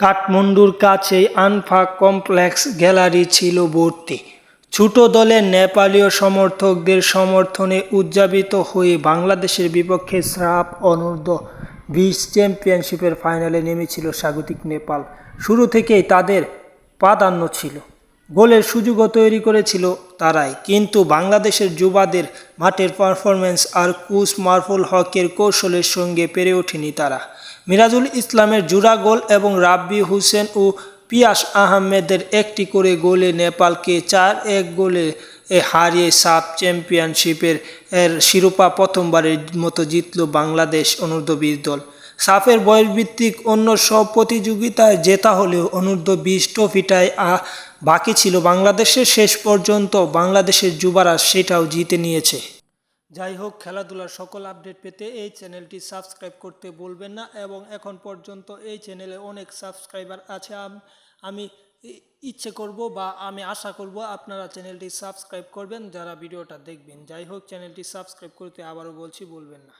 কাঠমান্ডুর কাছেই আনফা complex gallery ছিল ভর্তি। ছোট দলের নেপালীয় সমর্থকদের সমর্থনে উদযাপিত হয়ে বাংলাদেশের বিপক্ষে স্রাপ অনূর্ধ্ব বিশ চ্যাম্পিয়নশিপের ফাইনালে নেমেছিল স্বাগতিক নেপাল। শুরু থেকেই তাদের প্রাধান্য ছিল। গোলের সুযোগও তৈরি করেছিল তারাই। কিন্তু বাংলাদেশের যুবাদের মাঠের পারফরম্যান্স আর কোচ মারফুল হকের কৌশলের সঙ্গে পেরে ওঠেনি তারা। মিরাজুল ইসলামের জোড়া গোল এবং রাব্বি হুসেন ও পিয়াস আহমেদের একটি করে গোলে নেপালকে চার এক গোলে হারিয়ে সাব চ্যাম্পিয়নশিপের শিরোপা প্রথমবারের মতো জিতল বাংলাদেশ অনূর্ধ্ব দল। সাফের বয়সভিত্তিক অন্য সব প্রতিযোগিতায় জেতা হলেও অনূর্ধ্ব বিশ ট্রফিটায় বাকি ছিল বাংলাদেশের শেষ পর্যন্ত। বাংলাদেশের যুবারা সেটাও জিতে নিয়েছে। যাই হোক, খেলাধুলার সকল আপডেট পেতে এই চ্যানেলটি সাবস্ক্রাইব করতে বলবেন না এবং এখন পর্যন্ত এই চ্যানেলে অনেক সাবস্ক্রাইবার আছে। আমি ইচ্ছে করব বা আমি আশা করব আপনারা চ্যানেলটি সাবস্ক্রাইব করবেন, যারা ভিডিওটা দেখবেন। যাই হোক, চ্যানেলটি সাবস্ক্রাইব করতে আবারও বলছি বলবেন না।